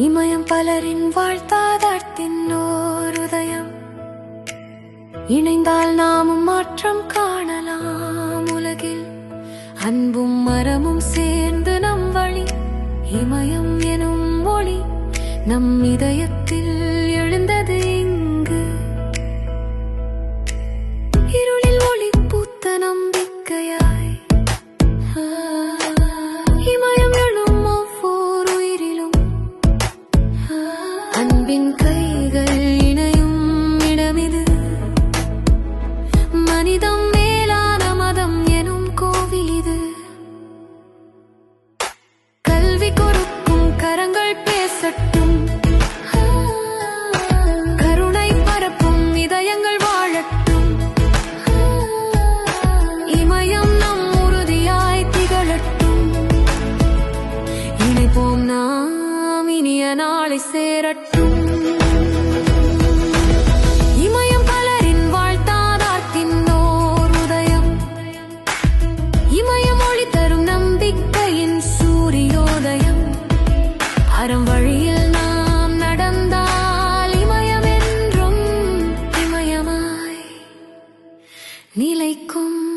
இமயம் பலரின் வாழ்த்தாதார்த்தின் ஓர் உதயம். இணைந்தால் நாமும் மாற்றம் காணலாம் உலகில். அன்பும் மரமும் சேர்ந்து நம் வழி இமயம் எனும் ஒளி நம் இதயத்தில் அன்பின் கைகள் இணையும் இடமிது. மனிதம் மேலான மதம் எனும் கோவில் இது. கல்வி கொடுக்கும் கரங்கள் பேசட்டும். கருணை பரப்பும் இதயங்கள் வாழட்டும். இமயம் நம் உறுதியாய் திகழட்டும். இணைப்போம் நாளை சேரட்டும். இமயம் பலரின் வாழ்த்தாதார்க்கின்னோர் உதயம் இமயம் ஒளி தரும் நம்பிக்கையின் சூரியோதயம். அறம் வழியில் நாம் நடந்தால் நிலைக்கும்.